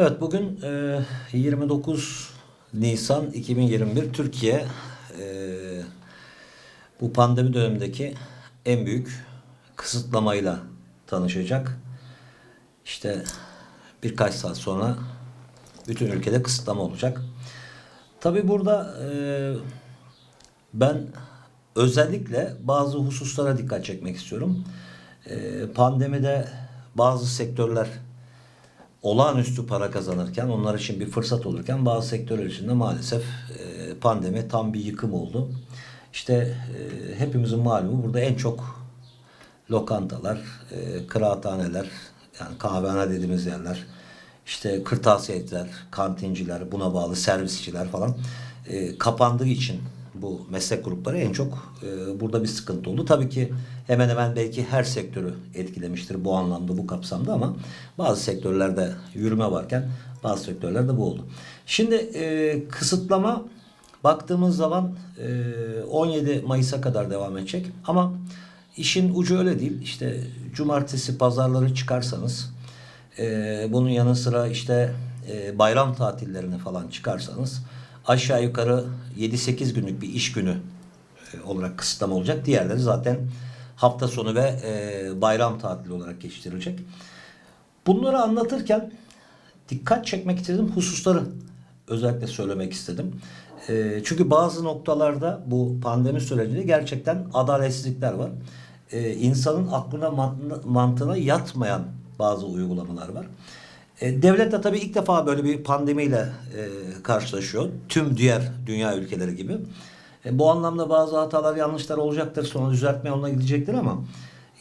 Evet bugün e, 29 Nisan 2021 Türkiye e, bu pandemi dönemindeki en büyük kısıtlamayla tanışacak. İşte birkaç saat sonra bütün ülkede kısıtlama olacak. Tabi burada e, ben özellikle bazı hususlara dikkat çekmek istiyorum. E, pandemide bazı sektörler olağanüstü para kazanırken, onlar için bir fırsat olurken bazı sektörler için de maalesef e, pandemi tam bir yıkım oldu. İşte e, hepimizin malumu burada en çok lokantalar, e, kıraathaneler, yani kahvehane dediğimiz yerler, işte kırtasiyeciler, kantinciler, buna bağlı servisçiler falan e, kapandığı için bu meslek grupları en çok e, burada bir sıkıntı oldu. Tabii ki hemen hemen belki her sektörü etkilemiştir bu anlamda, bu kapsamda ama bazı sektörlerde yürüme varken bazı sektörlerde bu oldu. Şimdi e, kısıtlama baktığımız zaman e, 17 Mayıs'a kadar devam edecek ama işin ucu öyle değil. İşte cumartesi pazarları çıkarsanız ee, bunun yanı sıra işte e, bayram tatillerine falan çıkarsanız aşağı yukarı 7-8 günlük bir iş günü e, olarak kısıtlama olacak. Diğerleri zaten hafta sonu ve e, bayram tatili olarak geçiştirilecek. Bunları anlatırken dikkat çekmek istediğim hususları özellikle söylemek istedim. E, çünkü bazı noktalarda bu pandemi sürecinde gerçekten adaletsizlikler var. E, insanın aklına mantığına yatmayan bazı uygulamalar var. E, devlet de tabii ilk defa böyle bir pandemiyle e, karşılaşıyor. Tüm diğer dünya ülkeleri gibi. E, bu anlamda bazı hatalar, yanlışlar olacaktır. Sonra düzeltme yoluna gidecektir ama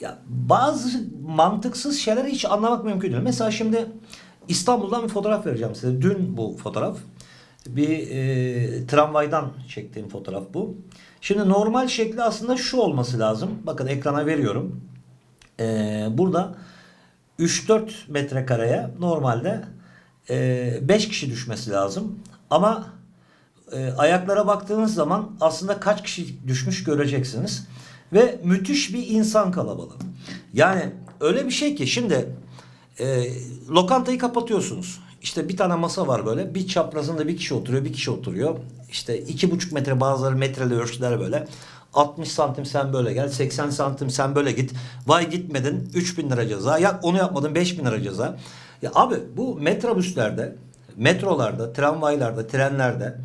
ya bazı mantıksız şeyler hiç anlamak mümkün değil. Mesela şimdi İstanbul'dan bir fotoğraf vereceğim size. Dün bu fotoğraf. Bir e, tramvaydan çektiğim fotoğraf bu. Şimdi normal şekli aslında şu olması lazım. Bakın ekrana veriyorum. E, burada 3-4 metrekareye normalde 5 kişi düşmesi lazım. Ama e, ayaklara baktığınız zaman aslında kaç kişi düşmüş göreceksiniz. Ve müthiş bir insan kalabalığı. Yani öyle bir şey ki şimdi e, lokantayı kapatıyorsunuz. İşte bir tane masa var böyle. Bir çaprazında bir kişi oturuyor, bir kişi oturuyor. İşte iki buçuk metre bazıları metreli ölçüler böyle. 60 santim sen böyle gel. 80 santim sen böyle git. Vay gitmedin 3000 lira ceza. Ya onu yapmadın 5000 lira ceza. Ya abi bu metrobüslerde, metrolarda, tramvaylarda, trenlerde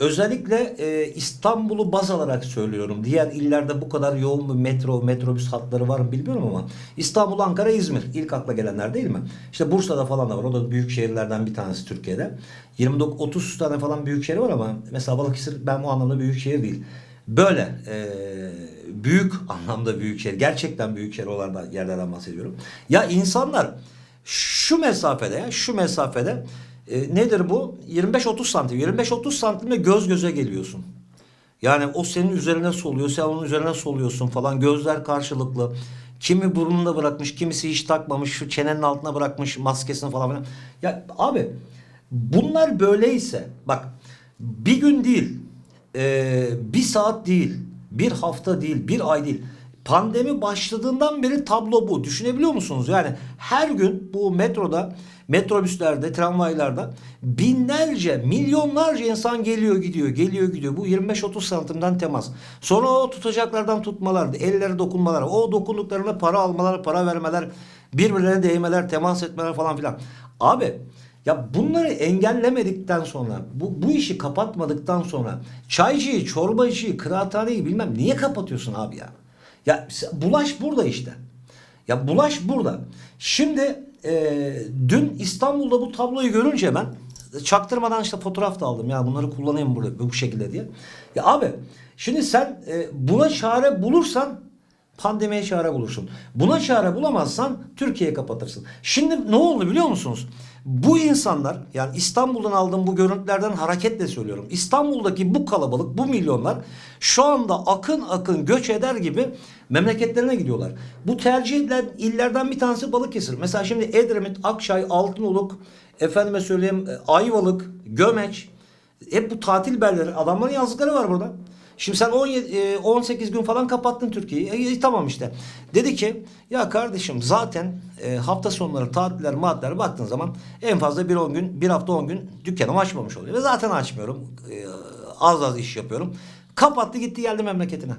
özellikle e, İstanbul'u baz alarak söylüyorum. Diğer illerde bu kadar yoğun bir metro, metrobüs hatları var mı bilmiyorum ama İstanbul, Ankara, İzmir ilk akla gelenler değil mi? İşte Bursa'da falan da var. O da büyük şehirlerden bir tanesi Türkiye'de. 29 30 tane falan büyük şehir var ama mesela Balıkesir ben bu anlamda büyük şehir değil. Böyle e, büyük anlamda büyük şehir, gerçekten büyük şehir olan yerlerden bahsediyorum. Ya insanlar şu mesafede, ya, şu mesafede e, nedir bu? 25-30 santim. 25-30 santimle göz göze geliyorsun. Yani o senin üzerine soluyor, sen onun üzerine soluyorsun falan. Gözler karşılıklı. Kimi burnunda bırakmış, kimisi hiç takmamış, şu çenenin altına bırakmış maskesini falan. Ya abi bunlar böyleyse bak bir gün değil, e, bir saat değil, bir hafta değil, bir ay değil. Pandemi başladığından beri tablo bu. Düşünebiliyor musunuz? Yani her gün bu metroda, metrobüslerde, tramvaylarda binlerce, milyonlarca insan geliyor gidiyor, geliyor gidiyor. Bu 25-30 santimden temas. Sonra o tutacaklardan tutmalar, elleri dokunmalar, o dokunduklarına para almalar, para vermeler, birbirlerine değmeler, temas etmeler falan filan. Abi ya bunları engellemedikten sonra, bu, bu işi kapatmadıktan sonra çaycıyı, çorbacıyı, kıraathaneyi bilmem niye kapatıyorsun abi ya? Ya bulaş burada işte. Ya bulaş burada. Şimdi e, dün İstanbul'da bu tabloyu görünce ben çaktırmadan işte fotoğraf da aldım. Ya bunları kullanayım burada bu şekilde diye. Ya abi şimdi sen e, buna çare bulursan pandemiye çare bulursun. Buna çare bulamazsan Türkiye'yi kapatırsın. Şimdi ne oldu biliyor musunuz? Bu insanlar yani İstanbul'dan aldığım bu görüntülerden hareketle söylüyorum. İstanbul'daki bu kalabalık, bu milyonlar şu anda akın akın göç eder gibi memleketlerine gidiyorlar. Bu tercih edilen illerden bir tanesi Balıkesir. Mesela şimdi Edremit, Akçay, Altınoluk, efendime söyleyeyim e, Ayvalık, Gömeç, Hep bu tatil beldeleri. Adamların yazdıkları var burada. Şimdi sen 17, e, 18 gün falan kapattın Türkiye'yi. E, tamam işte. Dedi ki ya kardeşim zaten e, hafta sonları tatiller maddeler baktığın zaman en fazla bir 10 gün bir hafta 10 gün dükkanımı açmamış oluyor. Ve zaten açmıyorum. E, az az iş yapıyorum. Kapattı gitti geldi memleketine.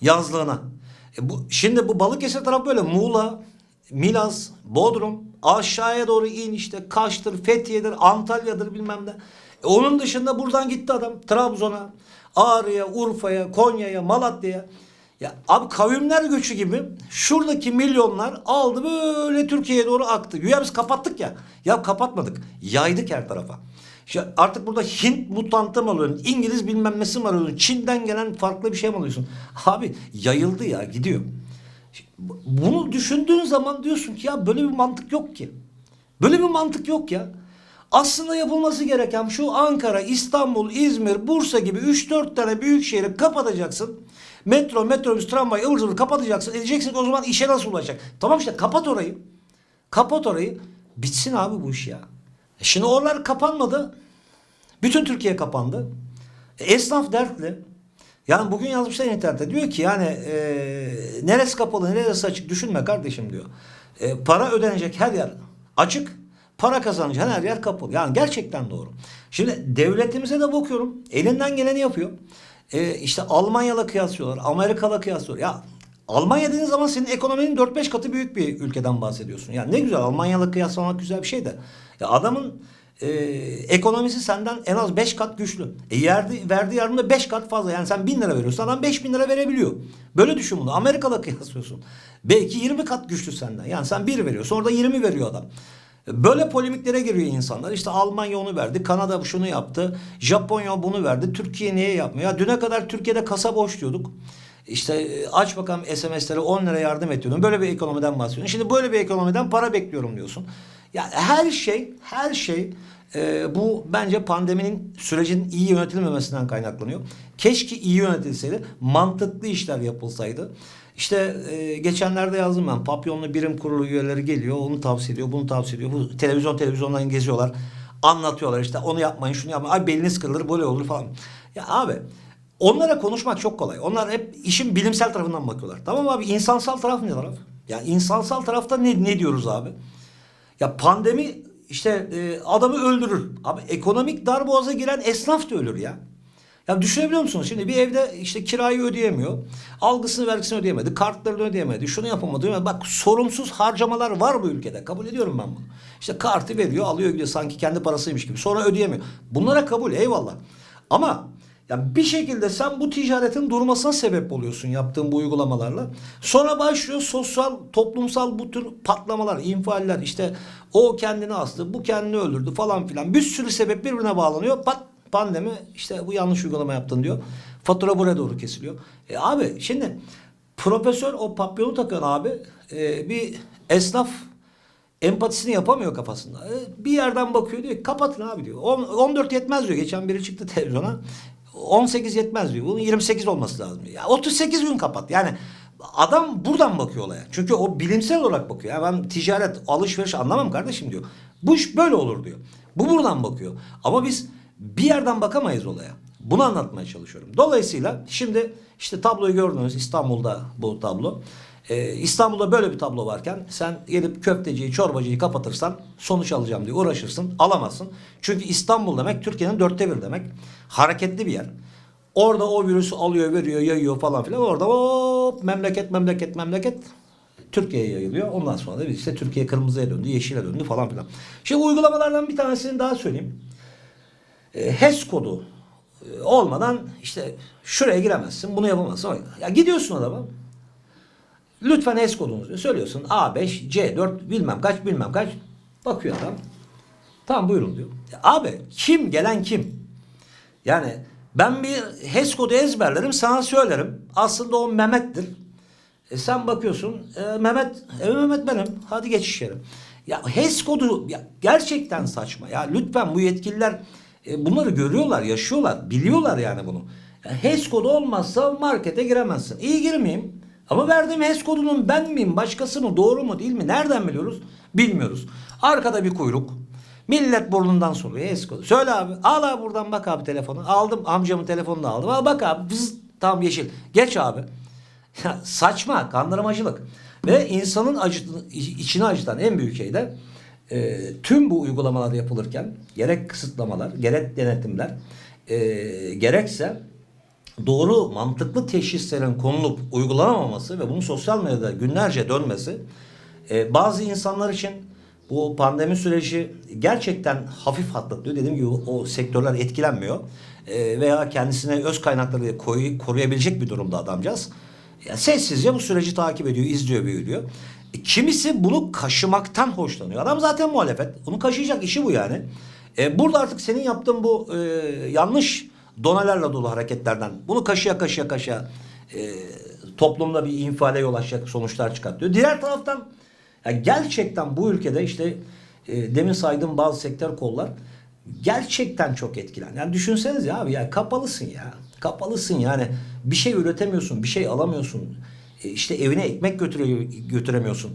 Yazlığına. E bu, şimdi bu Balıkesir tarafı böyle Muğla, Milas, Bodrum, aşağıya doğru in işte Kaş'tır, Fethiye'dir, Antalya'dır bilmem ne. E onun dışında buradan gitti adam Trabzon'a, Ağrı'ya, Urfa'ya, Konya'ya, Malatya'ya. Ya abi kavimler göçü gibi şuradaki milyonlar aldı böyle Türkiye'ye doğru aktı. Güya biz kapattık ya. Ya kapatmadık. Yaydık her tarafa. İşte artık burada Hint mutantı mı alıyorsun? İngiliz bilmem nesi mi alıyorsun? Çin'den gelen farklı bir şey mi alıyorsun? Abi yayıldı ya gidiyor. Bunu düşündüğün zaman diyorsun ki ya böyle bir mantık yok ki. Böyle bir mantık yok ya. Aslında yapılması gereken şu Ankara, İstanbul, İzmir, Bursa gibi 3-4 tane büyük şehri kapatacaksın. Metro, metrobüs, tramvay, ıvır zıvır kapatacaksın. Edeceksin o zaman işe nasıl ulaşacak? Tamam işte kapat orayı. Kapat orayı. Bitsin abi bu iş ya. E Şimdi oralar kapanmadı. Bütün Türkiye kapandı. E, Esnaf dertli. Yani bugün yazmışlar internette diyor ki yani e, neresi kapalı neresi açık düşünme kardeşim diyor. E, para ödenecek her yer açık. Para kazanacak her yer kapalı. Yani gerçekten doğru. Şimdi devletimize de bakıyorum. Elinden geleni yapıyor. E, işte Almanya'la kıyaslıyorlar. Amerika'la kıyaslıyorlar. Ya Almanya dediğin zaman senin ekonominin 4-5 katı büyük bir ülkeden bahsediyorsun. Yani ne güzel Almanya'la kıyaslamak güzel bir şey de. Ya adamın e, ekonomisi senden en az 5 kat güçlü. E yerdi, verdiği yardımda 5 kat fazla. Yani sen 1000 lira veriyorsun adam 5000 lira verebiliyor. Böyle düşün bunu. Amerika'la kıyaslıyorsun. Belki 20 kat güçlü senden. Yani sen 1 veriyorsun orada 20 veriyor adam. Böyle polemiklere giriyor insanlar. İşte Almanya onu verdi, Kanada şunu yaptı, Japonya bunu verdi, Türkiye niye yapmıyor? Ya düne kadar Türkiye'de kasa boş diyorduk. İşte e, aç bakalım SMS'lere 10 lira yardım ediyordun. Böyle bir ekonomiden bahsediyorsun. Şimdi böyle bir ekonomiden para bekliyorum diyorsun. Ya her şey, her şey e, bu bence pandeminin sürecin iyi yönetilmemesinden kaynaklanıyor. Keşke iyi yönetilseydi, mantıklı işler yapılsaydı. İşte e, geçenlerde yazdım ben. Papyonlu birim kurulu üyeleri geliyor, onu tavsiye ediyor, bunu tavsiye ediyor. Bu televizyon televizyondan geziyorlar. Anlatıyorlar işte onu yapmayın, şunu yapmayın. Ay beliniz kırılır, böyle olur falan. Ya abi Onlara konuşmak çok kolay. Onlar hep işin bilimsel tarafından bakıyorlar. Tamam abi insansal taraf ne taraf? Ya insansal tarafta ne, ne diyoruz abi? Ya pandemi işte e, adamı öldürür. Abi ekonomik darboğaza giren esnaf da ölür ya. Ya düşünebiliyor musunuz? Şimdi bir evde işte kirayı ödeyemiyor. Algısını vergisini ödeyemedi. Kartlarını ödeyemedi. Şunu yapamadı. yapamadı. Bak sorumsuz harcamalar var bu ülkede. Kabul ediyorum ben bunu. İşte kartı veriyor alıyor gidiyor sanki kendi parasıymış gibi. Sonra ödeyemiyor. Bunlara kabul eyvallah. Ama ya bir şekilde sen bu ticaretin durmasına sebep oluyorsun yaptığın bu uygulamalarla. Sonra başlıyor sosyal, toplumsal bu tür patlamalar, infialler. İşte o kendini astı, bu kendini öldürdü falan filan. Bir sürü sebep birbirine bağlanıyor. Pat pandemi işte bu yanlış uygulama yaptın diyor. Fatura buraya doğru kesiliyor. E abi şimdi profesör o papyonu takan abi e, bir esnaf empatisini yapamıyor kafasında. E, bir yerden bakıyor diyor kapatın abi diyor. On- 14 yetmez diyor. Geçen biri çıktı televizyona. 18 yetmez diyor. Bunun 28 olması lazım. Ya 38 gün kapat. Yani adam buradan bakıyor olaya. Çünkü o bilimsel olarak bakıyor. Ya ben ticaret, alışveriş anlamam kardeşim diyor. Bu iş böyle olur diyor. Bu buradan bakıyor. Ama biz bir yerden bakamayız olaya. Bunu anlatmaya çalışıyorum. Dolayısıyla şimdi işte tabloyu gördünüz İstanbul'da bu tablo. Ee, İstanbul'da böyle bir tablo varken sen gelip köfteciyi, çorbacıyı kapatırsan sonuç alacağım diye uğraşırsın. Alamazsın. Çünkü İstanbul demek Türkiye'nin dörtte bir demek. Hareketli bir yer. Orada o virüsü alıyor, veriyor, yayıyor falan filan. Orada hop memleket, memleket, memleket Türkiye'ye yayılıyor. Ondan sonra da biz işte Türkiye kırmızıya döndü, yeşile döndü falan filan. Şimdi uygulamalardan bir tanesini daha söyleyeyim. E, HES kodu e, olmadan işte şuraya giremezsin, bunu yapamazsın. Ya gidiyorsun adama. Lütfen HES kodunuzu. Söylüyorsun A5, C4 bilmem kaç bilmem kaç. Bakıyor adam. Tamam buyurun diyor. Abi kim gelen kim? Yani ben bir HES kodu ezberlerim sana söylerim. Aslında o Mehmet'tir. E sen bakıyorsun e, Mehmet, e, Mehmet benim. Hadi geç içeri. Ya HES kodu ya, gerçekten saçma. Ya lütfen bu yetkililer e, bunları görüyorlar, yaşıyorlar, biliyorlar yani bunu. Ya, HES kodu olmazsa markete giremezsin. İyi girmeyeyim. Ama verdiğim HES kodunun ben miyim, başkası mı, doğru mu değil mi? Nereden biliyoruz? Bilmiyoruz. Arkada bir kuyruk. Millet burnundan soluyor. Esko. Söyle abi. Al abi buradan bak abi telefonu. Aldım amcamın telefonunu aldım. Al bak abi. Vız, tamam yeşil. Geç abi. Ya saçma. Kandırmacılık. Ve insanın acıtı, içini acıtan en büyük şey de e, tüm bu uygulamalar yapılırken gerek kısıtlamalar, gerek denetimler, e, gerekse doğru mantıklı teşhislerin konulup uygulanamaması ve bunun sosyal medyada günlerce dönmesi e, bazı insanlar için bu pandemi süreci gerçekten hafif atlatıyor. Dediğim gibi o sektörler etkilenmiyor. E, veya kendisine öz kaynakları koy, koruyabilecek bir durumda adamcağız. Yani sessizce bu süreci takip ediyor, izliyor, büyülüyor. Kimisi bunu kaşımaktan hoşlanıyor. Adam zaten muhalefet. Bunu kaşıyacak işi bu yani. E, burada artık senin yaptığın bu e, yanlış donelerle dolu hareketlerden bunu kaşıya kaşıya kaşıya e, toplumda bir infiale yol açacak sonuçlar çıkartıyor. Diğer taraftan ya gerçekten bu ülkede işte e, demin saydığım bazı sektör kollar gerçekten çok etkilen. Yani düşünseniz ya abi ya kapalısın ya. Kapalısın yani bir şey üretemiyorsun, bir şey alamıyorsun. E, işte evine ekmek götüre, götüremiyorsun.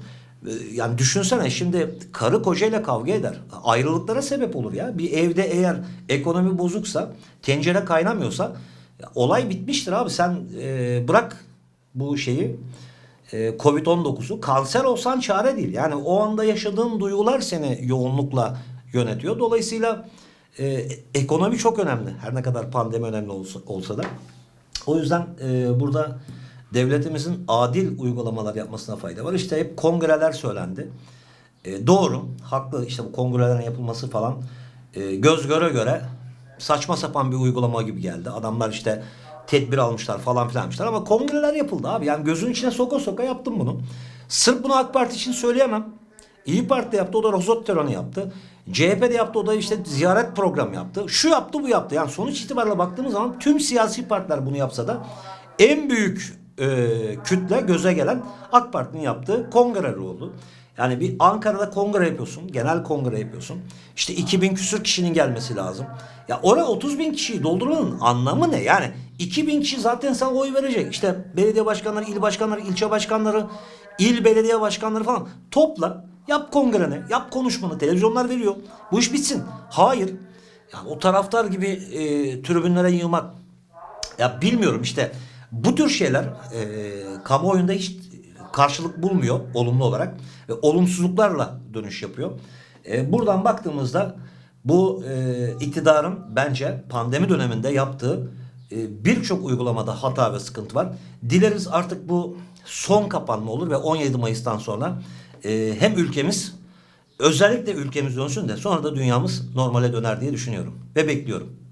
E, Yani düşünsene şimdi karı kocayla kavga eder. Ayrılıklara sebep olur ya. Bir evde eğer ekonomi bozuksa, tencere kaynamıyorsa olay bitmiştir abi. Sen e, bırak bu şeyi e, Covid-19'u kanser olsan çare değil. Yani o anda yaşadığın duygular seni yoğunlukla yönetiyor. Dolayısıyla e, ekonomi çok önemli. Her ne kadar pandemi önemli olsa, olsa da. O yüzden e, burada devletimizin adil uygulamalar yapmasına fayda var. İşte hep kongreler söylendi. E, doğru, haklı işte bu kongrelerin yapılması falan e, göz göre göre saçma sapan bir uygulama gibi geldi. Adamlar işte tedbir almışlar falan filanmışlar ama kongreler yapıldı abi. Yani gözün içine soka soka yaptım bunu. Sırf bunu AK Parti için söyleyemem. İyi Parti yaptı o da rozot töreni yaptı. CHP de yaptı o da işte ziyaret programı yaptı. Şu yaptı bu yaptı. Yani sonuç itibariyle baktığımız zaman tüm siyasi partiler bunu yapsa da en büyük e, kütle göze gelen AK Parti'nin yaptığı kongreler oldu. Yani bir Ankara'da kongre yapıyorsun, genel kongre yapıyorsun. İşte 2000 küsür kişinin gelmesi lazım. Ya oraya 30 bin kişiyi doldurmanın anlamı ne? Yani 2000 kişi zaten sana oy verecek. İşte belediye başkanları, il başkanları, ilçe başkanları, il belediye başkanları falan topla. Yap kongreni, yap konuşmanı, televizyonlar veriyor. Bu iş bitsin. Hayır. Yani o taraftar gibi e, tribünlere yığmak. Ya bilmiyorum işte bu tür şeyler e, kamuoyunda hiç karşılık bulmuyor olumlu olarak ve olumsuzluklarla dönüş yapıyor. E, buradan baktığımızda bu e, iktidarın bence pandemi döneminde yaptığı e, birçok uygulamada hata ve sıkıntı var. Dileriz artık bu son kapanma olur ve 17 Mayıs'tan sonra e, hem ülkemiz özellikle ülkemiz dönsün de sonra da dünyamız normale döner diye düşünüyorum ve bekliyorum.